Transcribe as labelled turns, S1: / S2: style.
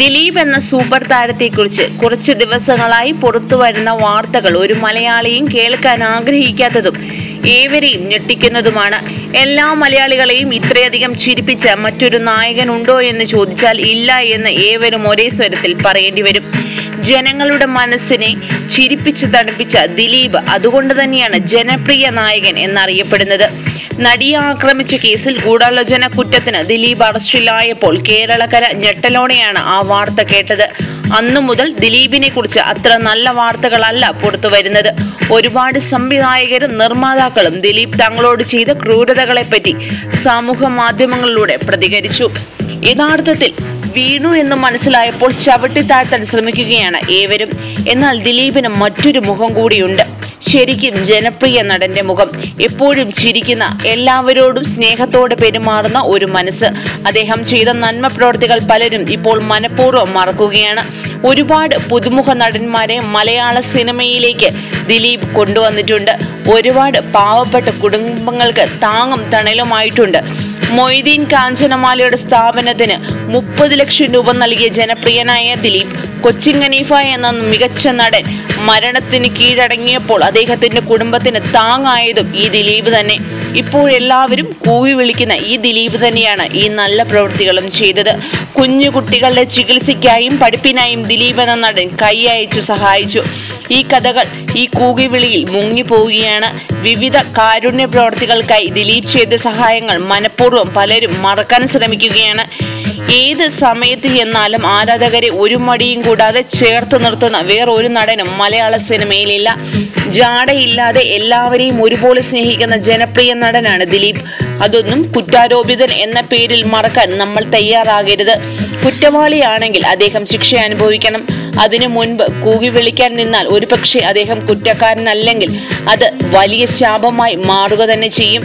S1: ദിലീപ് എന്ന സൂപ്പർ താരത്തെ കുറിച്ച് കുറച്ച് ദിവസങ്ങളായി പുറത്തു വരുന്ന വാർത്തകൾ ഒരു മലയാളിയും കേൾക്കാൻ ആഗ്രഹിക്കാത്തതും ഏവരെയും ഞെട്ടിക്കുന്നതുമാണ്. എല്ലാ മലയാളികളെയും ഇത്രയധികം ചിരിപ്പിച്ച മറ്റൊരു നായകൻ ഉണ്ടോ എന്ന് ചോദിച്ചാൽ ഇല്ല എന്ന് ഏവരും ഒരേ സ്വരത്തിൽ പറയേണ്ടി വരും. ജനങ്ങളുടെ മനസ്സിനെ ചിരിപ്പിച്ച് തണുപ്പിച്ച ദിലീപ് അതുകൊണ്ട് തന്നെയാണ് ജനപ്രിയ നായകൻ എന്നറിയപ്പെടുന്നത്. നടിയെ ആക്രമിച്ച കേസിൽ ഗൂഢാലോചന കുറ്റത്തിന് ദിലീപ് അറസ്റ്റിലായപ്പോൾ കേരളക്കര ഞെട്ടലോടെയാണ് ആ വാർത്ത കേട്ടത്. അന്നു മുതൽ ദിലീപിനെ കുറിച്ച് അത്ര നല്ല വാർത്തകളല്ല പുറത്തു വരുന്നത് ഒരുപാട് സംവിധായകരും നിർമ്മാതാക്കളും ദിലീപ് തങ്ങളോട് ചെയ്ത ക്രൂരതകളെ പറ്റി സമൂഹ മാധ്യമങ്ങളിലൂടെ പ്രതികരിച്ചു. യഥാർത്ഥത്തിൽ വീണു എന്ന് മനസ്സിലായപ്പോൾ ചവിട്ടി താഴ്ത്താൻ ശ്രമിക്കുകയാണ് ഏവരും. എന്നാൽ ദിലീപിന് മറ്റൊരു മുഖം കൂടിയുണ്ട്. ശരിക്കും ജനപ്രിയ നടന്റെ മുഖം. എപ്പോഴും ചിരിക്കുന്ന എല്ലാവരോടും സ്നേഹത്തോടെ പെരുമാറുന്ന ഒരു മനസ്സ്. അദ്ദേഹം ചെയ്ത നന്മ പ്രവർത്തികൾ പലരും ഇപ്പോൾ മനഃപൂർവം മറക്കുകയാണ്. ഒരുപാട് പുതുമുഖ നടന്മാരെ മലയാള സിനിമയിലേക്ക് ദിലീപ് കൊണ്ടുവന്നിട്ടുണ്ട്. ഒരുപാട് പാവപ്പെട്ട കുടുംബങ്ങൾക്ക് താങ്ങും തണലുമായിട്ടുണ്ട്. മൊയ്തീൻ കാഞ്ചനമാലയുടെ സ്ഥാപനത്തിന് മുപ്പത് ലക്ഷം രൂപ നൽകിയ ജനപ്രിയനായ ദിലീപ് കൊച്ചിൻ ഖനീഫ എന്ന മികച്ച നടൻ മരണത്തിന് കീഴടങ്ങിയപ്പോൾ അദ്ദേഹത്തിന്റെ കുടുംബത്തിന് താങ്ങായതും ഈ ദിലീപ് തന്നെ. ഇപ്പോഴെല്ലാവരും കൂവി വിളിക്കുന്ന ഈ ദിലീപ് തന്നെയാണ് ഈ നല്ല പ്രവൃത്തികളും ചെയ്തത്. കുഞ്ഞു കുട്ടികളുടെ ചികിത്സയ്ക്കായും പഠിപ്പിനായും ദിലീപ് എന്ന നടൻ കൈ അയച്ചു സഹായിച്ചു. ഈ കഥകൾ ഈ കൂകിവിളിയിൽ മുങ്ങിപ്പോവുകയാണ് വിവിധ കാരുണ്യ പ്രവർത്തികൾക്കായി ദിലീപ് ചെയ്ത സഹായങ്ങൾ മനഃപൂർവം പലരും മറക്കാൻ ശ്രമിക്കുകയാണ്. ഏത് സമയത്ത് എന്നാലും ആരാധകരെ ഒരു മടിയും കൂടാതെ ചേർത്ത് നിർത്തുന്ന വേറൊരു നടനും മലയാള സിനിമയിലില്ല. ജാടയില്ലാതെ എല്ലാവരെയും ഒരുപോലെ സ്നേഹിക്കുന്ന ജനപ്രിയ നടനാണ് ദിലീപ്. അതൊന്നും കുറ്റാരോപിതൻ എന്ന പേരിൽ മറക്കാൻ നമ്മൾ തയ്യാറാകരുത്. കുറ്റവാളിയാണെങ്കിൽ അദ്ദേഹം ശിക്ഷ അനുഭവിക്കണം. അതിനു മുൻപ് കൂകി വിളിക്കാൻ നിന്നാൽ ഒരുപക്ഷെ അദ്ദേഹം കുറ്റക്കാരനല്ലെങ്കിൽ അത് വലിയ ശാപമായി മാറുക തന്നെ ചെയ്യും.